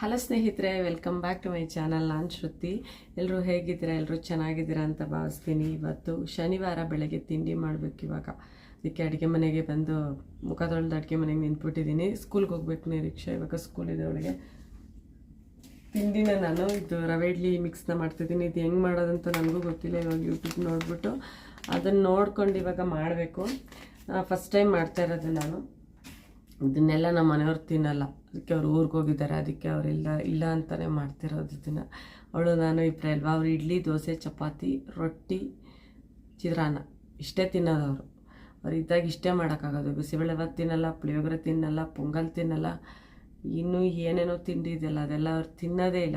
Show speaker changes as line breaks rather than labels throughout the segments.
Hello ಸ್ನೇಹಿತರೆ welcome back to my channel ನಾನು ಶ್ರುತಿ. ಎಲ್ಲರೂ ಹೇಗಿದ್ದೀರಾ? ಎಲ್ಲರೂ ಚೆನ್ನಾಗಿದ್ದೀರಾ ಅಂತ ಭಾವಿಸ್ತೀನಿ. ಇವತ್ತು ಶನಿವಾರ ಬೆಳಗ್ಗೆ ತಿಂಡಿ ಮಾಡಬೇಕು ಇವಾಗ. ಅದಕ್ಕೆ ಅಡುಗೆ ಮನೆಗೆ ಬಂದು ಮುಖ ತೊಳೆದು ಅಡುಗೆ ಮನೆಗೆ ನಿಂತ್ಬಿಟ್ಟಿದ್ದೀನಿ. ಸ್ಕೂಲ್ಗೆ ಹೋಗ್ಬೇಕು ನಿರೀಕ್ಷೆ. ಇವಾಗ ಸ್ಕೂಲ್ ಇದೆ ಅವಳಿಗೆ. ತಿಂಡಿನ ನಾನು ಇದು ರವೆ ಇಡ್ಲಿ ಮಿಕ್ಸ್ನ ಮಾಡ್ತಿದ್ದೀನಿ. ಇದು ಹೆಂಗೆ ಮಾಡೋದಂತ ನನಗೂ ಗೊತ್ತಿಲ್ಲ. ಇವಾಗ ಯೂಟ್ಯೂಬ್ ನೋಡಿಬಿಟ್ಟು ಅದನ್ನು ನೋಡ್ಕೊಂಡು ಇವಾಗ ಮಾಡಬೇಕು. ಫಸ್ಟ್ ಟೈಮ್ ಮಾಡ್ತಾ ಇರೋದು ನಾನು. ಇದನ್ನೆಲ್ಲ ನಮ್ಮ ಮನೆಯವ್ರು ತಿನ್ನಲ್ಲ. ಅದಕ್ಕೆ ಅವ್ರು ಊರಿಗೆ ಹೋಗಿದ್ದಾರೆ, ಅದಕ್ಕೆ ಅವರೆಲ್ಲ ಇಲ್ಲ ಅಂತಲೇ ಮಾಡ್ತಿರೋದು ಇದನ್ನು. ಅವಳು, ನಾನು ಇಬ್ಬರೇ ಅಲ್ವಾ? ಅವ್ರು ಇಡ್ಲಿ, ದೋಸೆ, ಚಪಾತಿ, ರೊಟ್ಟಿ, ಚಿತ್ರಾನ್ನ. ಇಷ್ಟೇ ತಿನ್ನೋದು ಅವರು. ಅವ್ರು ಇದ್ದಾಗ ಇಷ್ಟೇ ಮಾಡೋಕ್ಕಾಗೋದು. ಬಿಸಿಬೇಳೆಭಾತ್ ತಿನ್ನಲ್ಲ, ಪುಳಿಯೋಗರೆ ತಿನ್ನಲ್ಲ, ಪೊಂಗಲ್ ತಿನ್ನಲ್ಲ. ಇನ್ನೂ ಏನೇನೋ ತಿಂಡಿ ಇದೆಯಲ್ಲ ಅದೆಲ್ಲ ಅವ್ರು ತಿನ್ನೋದೇ ಇಲ್ಲ.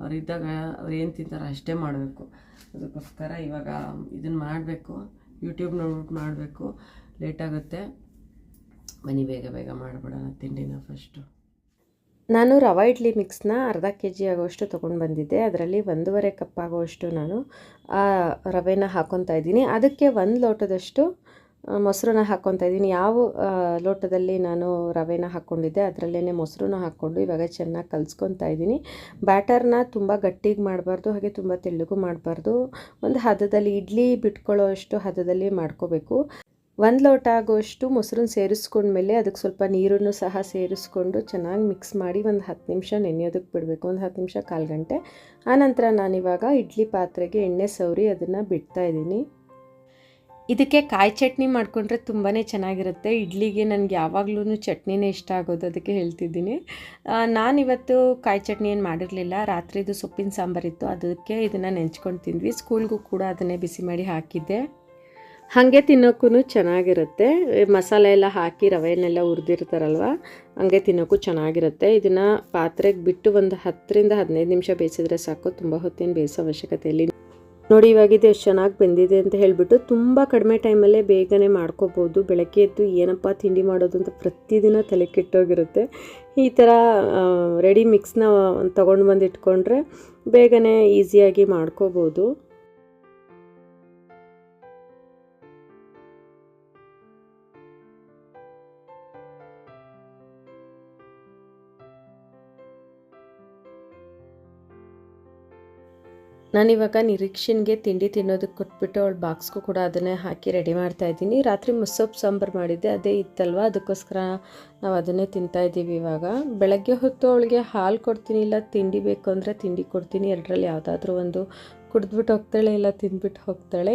ಅವರಿದ್ದಾಗ ಅವ್ರು ಏನು ತಿಂತಾರೋ ಅಷ್ಟೇ ಮಾಡಬೇಕು. ಅದಕ್ಕೋಸ್ಕರ ಇವಾಗ ಇದನ್ನು ಮಾಡಬೇಕು. ಯೂಟ್ಯೂಬ್ ನೋಡ್ಬಿಟ್ಟು ಮಾಡಬೇಕು. ಲೇಟಾಗುತ್ತೆ ಬನ್ನಿ, ಬೇಗ ಬೇಗ ಮಾಡಿಬಿಡೋಣ, ತಿಂಡಿನ ಫಸ್ಟು
ನಾನು ರವೆ ಇಡ್ಲಿ ಮಿಕ್ಸ್ನ ಅರ್ಧ ಕೆ ಜಿ ಆಗೋಷ್ಟು ತೊಗೊಂಡು ಬಂದಿದ್ದೆ. ಅದರಲ್ಲಿ ಒಂದೂವರೆ ಕಪ್ ಆಗೋಷ್ಟು ನಾನು, ಆ, ರವೆನ ಹಾಕ್ಕೊತಾ ಇದ್ದೀನಿ. ಅದಕ್ಕೆ ಒಂದು ಲೋಟದಷ್ಟು ಮೊಸರನ್ನ ಹಾಕ್ಕೊತಾ ಇದ್ದೀನಿ. ಯಾವ ಲೋಟದಲ್ಲಿ ನಾನು ರವೆನ ಹಾಕ್ಕೊಂಡಿದ್ದೆ ಅದರಲ್ಲೇ ಮೊಸರನ್ನ ಹಾಕ್ಕೊಂಡು ಇವಾಗ ಚೆನ್ನಾಗಿ ಕಲಿಸ್ಕೊತಾ ಇದ್ದೀನಿ. ಬ್ಯಾಟರ್ನ ತುಂಬ ಗಟ್ಟಿಗೆ ಮಾಡಬಾರ್ದು, ಹಾಗೆ ತುಂಬ ತೆಳ್ಳಗೂ ಮಾಡಬಾರ್ದು. ಒಂದು ಹದದಲ್ಲಿ, ಇಡ್ಲಿ ಬಿಟ್ಕೊಳ್ಳೋ ಅಷ್ಟು ಹದದಲ್ಲಿ ಮಾಡ್ಕೋಬೇಕು. ಒಂದು ಲೋಟ ಆಗೋಷ್ಟು ಮೊಸರನ್ನ ಸೇರಿಸ್ಕೊಂಡ್ಮೇಲೆ ಅದಕ್ಕೆ ಸ್ವಲ್ಪ ನೀರನ್ನು ಸಹ ಸೇರಿಸ್ಕೊಂಡು ಚೆನ್ನಾಗಿ ಮಿಕ್ಸ್ ಮಾಡಿ ಒಂದು ಹತ್ತು ನಿಮಿಷ ನೆನೆಯೋದಕ್ಕೆ ಬಿಡಬೇಕು. ಒಂದು ಹತ್ತು ನಿಮಿಷ ಕಾಲು ಗಂಟೆ. ಆನಂತರ ನಾನಿವಾಗ ಇಡ್ಲಿ ಪಾತ್ರೆಗೆ ಎಣ್ಣೆ ಸವರಿ ಅದನ್ನು ಬಿಡ್ತಾ ಇದ್ದೀನಿ. ಇದಕ್ಕೆ ಕಾಯಿ ಚಟ್ನಿ ಮಾಡಿಕೊಂಡ್ರೆ ತುಂಬಾ ಚೆನ್ನಾಗಿರುತ್ತೆ. ಇಡ್ಲಿಗೆ ನನಗೆ ಯಾವಾಗಲೂ ಚಟ್ನಿನೇ ಇಷ್ಟ ಆಗೋದು ಅದಕ್ಕೆ ಹೇಳ್ತಿದ್ದೀನಿ. ನಾನಿವತ್ತು ಕಾಯಿ ಚಟ್ನಿ ಏನು ಮಾಡಿರಲಿಲ್ಲ. ರಾತ್ರಿದು ಸೊಪ್ಪಿನ ಸಾಂಬಾರಿತ್ತು ಅದಕ್ಕೆ ಇದನ್ನು ನೆಂಚ್ಕೊಂಡು ತಿಂದ್ವಿ. ಸ್ಕೂಲ್ಗೂ ಕೂಡ ಅದನ್ನೇ ಬಿಸಿ ಮಾಡಿ ಹಾಕಿದ್ದೆ. ಹಾಗೆ ತಿನ್ನೋಕ್ಕೂ ಚೆನ್ನಾಗಿರುತ್ತೆ. ಮಸಾಲೆ ಎಲ್ಲ ಹಾಕಿ ರವೆಯನ್ನೆಲ್ಲ ಹುರಿದಿರ್ತಾರಲ್ವ, ಹಂಗೆ ತಿನ್ನೋಕ್ಕೂ ಚೆನ್ನಾಗಿರುತ್ತೆ. ಇದನ್ನು ಪಾತ್ರೆಗೆ ಬಿಟ್ಟು ಒಂದು ಹತ್ತರಿಂದ ಹದಿನೈದು ನಿಮಿಷ ಬೇಯಿಸಿದ್ರೆ ಸಾಕು. ತುಂಬ ಹೊತ್ತೇನು ಬೇಯಿಸೋ ಅವಶ್ಯಕತೆ ಇಲ್ಲ ನೋಡಿ, ಇವಾಗ ಇದು ಎಷ್ಟು ಚೆನ್ನಾಗಿ ಬೆಂದಿದೆ ಅಂತ ಹೇಳಿಬಿಟ್ಟು ತುಂಬ ಕಡಿಮೆ ಟೈಮಲ್ಲೇ ಬೇಗನೆ ಮಾಡ್ಕೋಬೋದು. ಬೆಳಗ್ಗೆ ಎದ್ದು ಏನಪ್ಪ ತಿಂಡಿ ಮಾಡೋದು ಅಂತ ಪ್ರತಿದಿನ ತಲೆ ಕೆಟ್ಟೋಗಿರುತ್ತೆ. ಈ ಥರ ರೆಡಿ ಮಿಕ್ಸ್ನ ತೊಗೊಂಡು ಬಂದು ಇಟ್ಕೊಂಡ್ರೆ ಬೇಗನೆ ಈಸಿಯಾಗಿ ಮಾಡ್ಕೋಬೋದು. ನಾನಿವಾಗ ನಿರೀಕ್ಷೆಗೆ ತಿಂಡಿ ತಿನ್ನೋದಕ್ಕೆ ಕೊಟ್ಬಿಟ್ಟು ಅವಳು ಬಾಕ್ಸ್ಗೂ ಕೂಡ ಅದನ್ನೇ ಹಾಕಿ ರೆಡಿ ಮಾಡ್ತಾ ಇದ್ದೀನಿ. ರಾತ್ರಿ ಮುಸ್ಸೊಪ್ಪು, ಸಾಂಬಾರು ಮಾಡಿದ್ದೆ, ಅದೇ ಇತ್ತಲ್ವ? ಅದಕ್ಕೋಸ್ಕರ ನಾವು ಅದನ್ನೇ ತಿಂತಾ ಇದ್ದೀವಿ ಇವಾಗ. ಬೆಳಗ್ಗೆ ಹೊತ್ತು ಅವಳಿಗೆ ಹಾಲು ಕೊಡ್ತೀನಿ, ಇಲ್ಲ ತಿಂಡಿ ಬೇಕು ಅಂದರೆ ತಿಂಡಿ ಕೊಡ್ತೀನಿ. ಎರಡರಲ್ಲಿ ಯಾವುದಾದ್ರೂ ಒಂದು ಕುಡಿದ್ಬಿಟ್ಟು ಹೋಗ್ತಾಳೆ, ಇಲ್ಲ ತಿಂದ್ಬಿಟ್ಟು ಹೋಗ್ತಾಳೆ.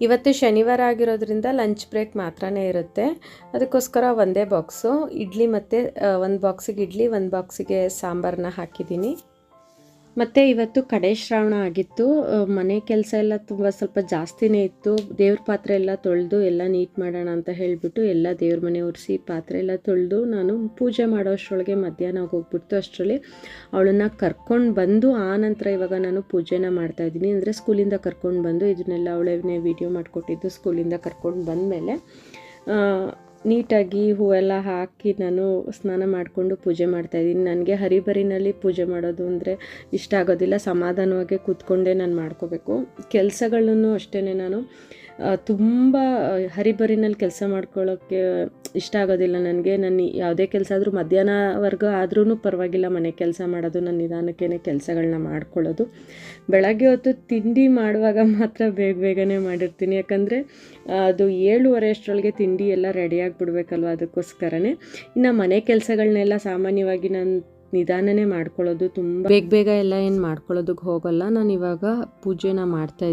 ಇವತ್ತು ಶನಿವಾರ ಆಗಿರೋದ್ರಿಂದ ಲಂಚ್ ಬ್ರೇಕ್ ಮಾತ್ರನೇ ಇರುತ್ತೆ. ಅದಕ್ಕೋಸ್ಕರ ಒಂದೇ ಬಾಕ್ಸು ಇಡ್ಲಿ ಮತ್ತು ಒಂದು ಬಾಕ್ಸಿಗೆ ಇಡ್ಲಿ, ಒಂದು ಬಾಕ್ಸಿಗೆ ಸಾಂಬಾರನ್ನ ಹಾಕಿದ್ದೀನಿ. ಮತ್ತು ಇವತ್ತು ಕಡೆ ಶ್ರಾವಣ ಆಗಿತ್ತು. ಮನೆ ಕೆಲಸ ಎಲ್ಲ ತುಂಬ ಸ್ವಲ್ಪ ಜಾಸ್ತಿನೇ ಇತ್ತು. ದೇವ್ರ ಪಾತ್ರೆ ಎಲ್ಲ ತೊಳೆದು ಎಲ್ಲ ನೀಟ್ ಮಾಡೋಣ ಅಂತ ಹೇಳಿಬಿಟ್ಟು ಎಲ್ಲ ದೇವ್ರ ಮನೆ ಒರೆಸಿ ಪಾತ್ರೆ ಎಲ್ಲ ತೊಳೆದು ನಾನು ಪೂಜೆ ಮಾಡೋ ಅಷ್ಟರೊಳಗೆ ಮಧ್ಯಾಹ್ನ ಹೋಗ್ಬಿಡ್ತು ಅಷ್ಟರಲ್ಲಿ. ಅವಳನ್ನು ಕರ್ಕೊಂಡು ಬಂದು ಆ ನಂತರ ಇವಾಗ ನಾನು ಪೂಜೆನ ಮಾಡ್ತಾ ಇದ್ದೀನಿ. ಅಂದರೆ ಸ್ಕೂಲಿಂದ ಕರ್ಕೊಂಡು ಬಂದು ಇದನ್ನೆಲ್ಲ ಅವಳೇ ವಿಡಿಯೋ ಮಾಡಿಕೊಟ್ಟಿದ್ದು ಸ್ಕೂಲಿಂದ ಕರ್ಕೊಂಡು ಬಂದಮೇಲೆ. ನೀಟಾಗಿ ಹೂವೆಲ್ಲ ಹಾಕಿ ನಾನು ಸ್ನಾನ ಮಾಡಿಕೊಂಡು ಪೂಜೆ ಮಾಡ್ತಾಯಿದ್ದೀನಿ ನನಗೆ ಹರಿಬರಿನಲ್ಲಿ ಪೂಜೆ ಮಾಡೋದು ಅಂದರೆ ಇಷ್ಟ ಆಗೋದಿಲ್ಲ. ಸಮಾಧಾನವಾಗಿ ಕೂತ್ಕೊಂಡೇ ನಾನು ಮಾಡ್ಕೋಬೇಕು. ಕೆಲಸಗಳನ್ನು ಅಷ್ಟೇ ನಾನು ತುಂಬ ಹರಿಬರಿನಲ್ಲಿ ಕೆಲಸ ಮಾಡ್ಕೊಳ್ಳೋಕ್ಕೆ ಇಷ್ಟ ಆಗೋದಿಲ್ಲ ನನಗೆ. ನಾನು ಯಾವುದೇ ಕೆಲಸ ಆದರೂ ಮಧ್ಯಾಹ್ನವರೆಗೂ ಆದ್ರೂ ಪರವಾಗಿಲ್ಲ ಮನೆ ಕೆಲಸ ಮಾಡೋದು, ನಾನು ನಿಧಾನಕ್ಕೇ ಕೆಲಸಗಳನ್ನ ಮಾಡ್ಕೊಳ್ಳೋದು. ಬೆಳಗ್ಗೆ ಹೊತ್ತು ತಿಂಡಿ ಮಾಡುವಾಗ ಮಾತ್ರ ಬೇಗ ಬೇಗನೆ ಮಾಡಿರ್ತೀನಿ. ಯಾಕಂದರೆ, ಅದು ಏಳುವರೆ ಅಷ್ಟರೊಳಗೆ ತಿಂಡಿ ಎಲ್ಲ ರೆಡಿ ಬಿಡಬೇಕಲ್ವ ಅದಕ್ಕೋಸ್ಕರನೇ. ಇನ್ನು ಮನೆ ಕೆಲಸಗಳನ್ನೆಲ್ಲ ಸಾಮಾನ್ಯವಾಗಿ ನಾನು ನಿಧಾನನೇ ಮಾಡ್ಕೊಳ್ಳೋದು ತುಂಬ. ಬೇಗ ಬೇಗ ಎಲ್ಲ ಏನು ಮಾಡ್ಕೊಳ್ಳೋದಕ್ಕೆ ಹೋಗಲ್ಲ. ನಾನು ಇವಾಗ ಪೂಜೆನ ಮಾಡ್ತಾ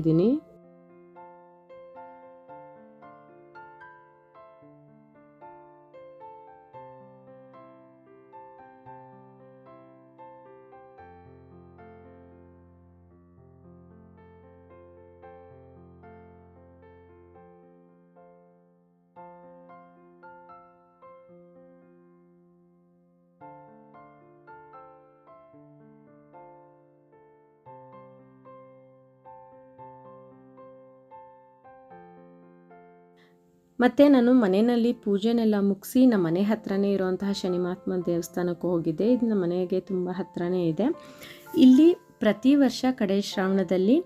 ಮತ್ತು ನಾನು ಮನೆಯಲ್ಲಿ ಪೂಜೆನೆಲ್ಲ ಮುಗಿಸಿ ನಮ್ಮ ಮನೆ ಹತ್ರನೇ ಇರುವಂತಹ ಶನಿಮಹಾತ್ಮ ದೇವಸ್ಥಾನಕ್ಕೆ ಹೋಗಿದ್ದೆ. ಇದು ನಮ್ಮ ಮನೆಗೆ ತುಂಬ ಹತ್ರನೇ ಇದೆ. ಇಲ್ಲಿ ಪ್ರತಿ ವರ್ಷ ಕಡೆ ಶ್ರಾವಣದಲ್ಲಿ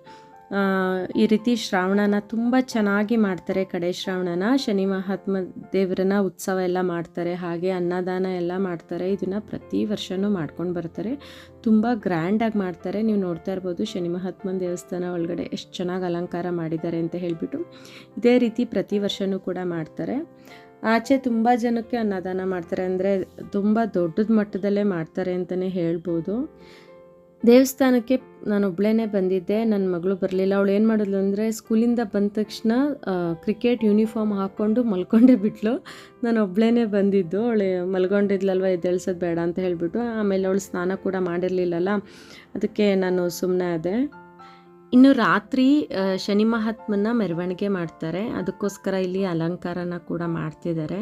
ಈ ರೀತಿ ಶ್ರಾವಣನ ತುಂಬ ಚೆನ್ನಾಗಿ ಮಾಡ್ತಾರೆ ಕಡೆ ಶ್ರಾವಣನ. ಶನಿ ಮಹಾತ್ಮ ದೇವರನ್ನ ಉತ್ಸವ ಎಲ್ಲ ಮಾಡ್ತಾರೆ, ಹಾಗೆ ಅನ್ನದಾನ ಎಲ್ಲ ಮಾಡ್ತಾರೆ, ಇದನ್ನು ಪ್ರತಿ ವರ್ಷವೂ ಮಾಡ್ಕೊಂಡು ಬರ್ತಾರೆ. ತುಂಬ ಗ್ರ್ಯಾಂಡಾಗಿ ಮಾಡ್ತಾರೆ. ನೀವು ನೋಡ್ತಾ ಇರ್ಬೋದು ಶನಿ ಮಹಾತ್ಮನ ದೇವಸ್ಥಾನ ಒಳಗಡೆ ಎಷ್ಟು ಚೆನ್ನಾಗಿ ಅಲಂಕಾರ ಮಾಡಿದ್ದಾರೆ ಅಂತ ಹೇಳಿಬಿಟ್ಟು ಇದೇ ರೀತಿ ಪ್ರತಿ ವರ್ಷವೂ ಕೂಡ ಮಾಡ್ತಾರೆ. ಆಚೆ ತುಂಬ ಜನಕ್ಕೆ ಅನ್ನದಾನ ಮಾಡ್ತಾರೆ ಅಂದರೆ ತುಂಬ ದೊಡ್ಡದ ಮಟ್ಟದಲ್ಲೇ ಮಾಡ್ತಾರೆ ಅಂತಲೇ ಹೇಳ್ಬೋದು. ದೇವಸ್ಥಾನಕ್ಕೆ ನಾನು ಒಬ್ಬಳೇ ಬಂದಿದ್ದೆ ನನ್ನ ಮಗಳು ಬರಲಿಲ್ಲ. ಅವಳು ಏನು ಮಾಡಿದ್ಲು ಅಂದರೆ ಸ್ಕೂಲಿಂದ ಬಂದ ತಕ್ಷಣ ಕ್ರಿಕೆಟ್ ಯೂನಿಫಾರ್ಮ್ ಹಾಕ್ಕೊಂಡು ಮಲ್ಕೊಂಡೇ ಬಿಟ್ಲು. ನಾನು ಒಬ್ಬಳೇ ಬಂದಿದ್ದು. ಅವಳು ಮಲ್ಕೊಂಡಿದ್ಲಲ್ವ ಎದ್ದೇಳ್ಸೋದು ಬೇಡ ಅಂತ ಹೇಳಿಬಿಟ್ಟು, ಆಮೇಲೆ ಅವಳು ಸ್ನಾನ ಕೂಡ ಮಾಡಿರಲಿಲ್ಲಲ್ಲ, ಅದಕ್ಕೆ ನಾನು ಸುಮ್ಮನೆ ಅದೆ ಇನ್ನು ರಾತ್ರಿ ಶನಿ ಮಹಾತ್ಮನ ಮೆರವಣಿಗೆ ಮಾಡ್ತಾರೆ. ಅದಕ್ಕೋಸ್ಕರ ಇಲ್ಲಿ ಅಲಂಕಾರನ ಕೂಡ ಮಾಡ್ತಿದ್ದಾರೆ.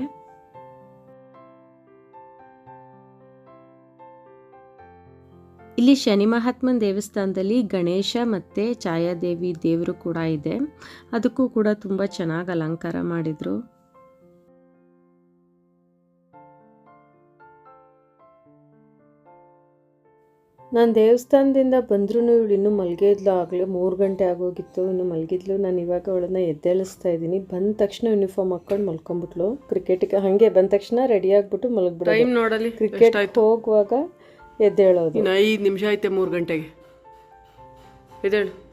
ಇಲ್ಲಿ ಶನಿ ಮಹಾತ್ಮನ ದೇವಸ್ಥಾನದಲ್ಲಿ ಗಣೇಶ ಮತ್ತು ಛಾಯಾದೇವಿ ದೇವರು ಕೂಡ ಇದೆ. ಅದಕ್ಕೂ ಕೂಡ ತುಂಬ ಚೆನ್ನಾಗಿ ಅಲಂಕಾರ ಮಾಡಿದರು. ನಾನು ದೇವಸ್ಥಾನದಿಂದ ಬಂದ್ರೂ ಇವಳು ಇನ್ನೂ ಮಲಗಿದ್ಲು ಆಗಲೇ ಮೂರು ಗಂಟೆ ಆಗೋಗಿತ್ತು ಇನ್ನು ಮಲಗಿದ್ಲು. ನಾನು ಇವಾಗ ಅವಳನ್ನ ಎದ್ದೇಳಿಸ್ತಾ ಇದ್ದೀನಿ. ಬಂದ ತಕ್ಷಣ ಯೂನಿಫಾರ್ಮ್ ಹಾಕ್ಕೊಂಡು ಮಲ್ಕೊಂಬಿಟ್ಲು ಕ್ರಿಕೆಟ್ಗೆ ಹಾಗೆ ಬಂದ ತಕ್ಷಣ ರೆಡಿ ಆಗಿಬಿಟ್ಟು ಮಲಗ್ಬಿಟ್ಟು ಕ್ರಿಕೆಟ್ ಹೋಗುವಾಗ ಎದ್ದೇಳೋದು.
ಇನ್ನು ಐದು ನಿಮಿಷ ಐತೆ ಮೂರು ಗಂಟೆಗೆ. ಎದ್ದೇಳು.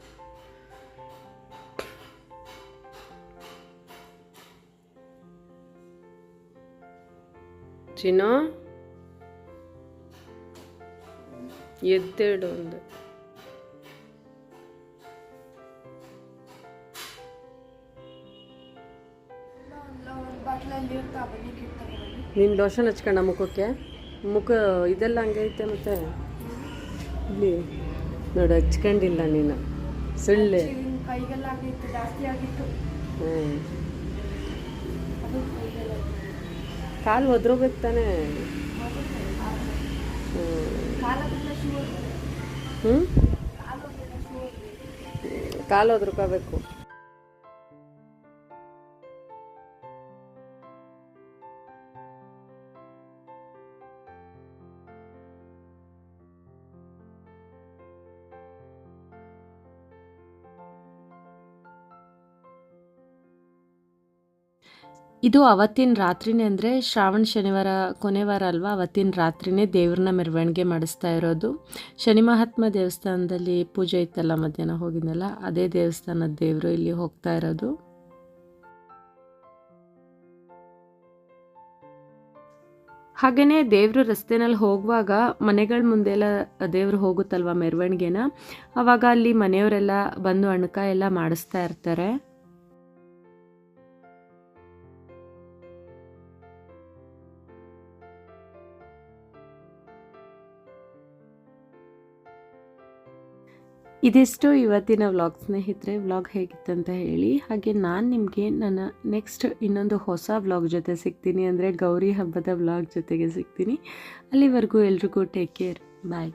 ಚಿನ್ನ. ಎದ್ದೇಳು ಒಂದು. ನೀನು ಲೋಷನ್ ಹಚ್ಕೊಂಡ ಮುಖಕ್ಕೆ. ಮುಖ ಇದೆಲ್ಲ ಹಂಗೈತೆ ಮತ್ತೆ? ಇಲ್ಲಿ ನೋಡು, ಹಚ್ಕೊಂಡಿಲ್ಲ ನೀನು. ಸುಳ್ಳೆ. ಕಾಲು ಒದ್ರೋಬೇಕು ತಾನೆ? ಹ್ಞೂ ಕಾಲು ಒದ್ರಕೋಬೇಕು
ಇದು ಅವತ್ತಿನ ರಾತ್ರಿನೇ ಅಂದರೆ ಶ್ರಾವಣ ಶನಿವಾರ ಕೊನೆ ವಾರ ಅಲ್ವಾ? ಅವತ್ತಿನ ರಾತ್ರಿನೇ ದೇವ್ರನ್ನ ಮೆರವಣಿಗೆ ಮಾಡಿಸ್ತಾ ಇರೋದು. ಶನಿ ಮಹಾತ್ಮ ದೇವಸ್ಥಾನದಲ್ಲಿ ಪೂಜೆ ಇತ್ತಲ್ಲ ಮಧ್ಯಾಹ್ನ ಹೋಗಿದ್ನಲ್ಲ, ಅದೇ ದೇವಸ್ಥಾನದ ದೇವರು ಇಲ್ಲಿ ಹೋಗ್ತಾ ಇರೋದು. ಹಾಗೆಯೇ ದೇವರು ರಸ್ತೆನಲ್ಲಿ ಹೋಗುವಾಗ ಮನೆಗಳ ಮುಂದೆಲ್ಲ ದೇವರು ಹೋಗುತ್ತಲ್ವ ಮೆರವಣಿಗೆನ? ಅವಾಗ ಅಲ್ಲಿ ಮನೆಯವರೆಲ್ಲ ಬಂದು ಅಣಕ ಎಲ್ಲ ಮಾಡಿಸ್ತಾ ಇರ್ತಾರೆ. ಇದಿಷ್ಟು ಇವತ್ತಿನ ವ್ಲಾಗ್ ಸ್ನೇಹಿತರೆ. ವ್ಲಾಗ್ ಹೇಗಿತ್ತಂತ ಹೇಳಿ, ಹಾಗೆ ನಾನು ನಿಮಗೆ ನನ್ನ ನೆಕ್ಸ್ಟ್ ಇನ್ನೊಂದು ಹೊಸ ವ್ಲಾಗ್ ಜೊತೆ ಸಿಗ್ತೀನಿ ಅಂದರೆ ಗೌರಿ ಹಬ್ಬದ ವ್ಲಾಗ್ ಜೊತೆಗೆ ಸಿಗ್ತೀನಿ. ಅಲ್ಲಿವರೆಗೂ ಎಲ್ರಿಗೂ ಟೇಕ್ ಕೇರ್ ಬಾಯ್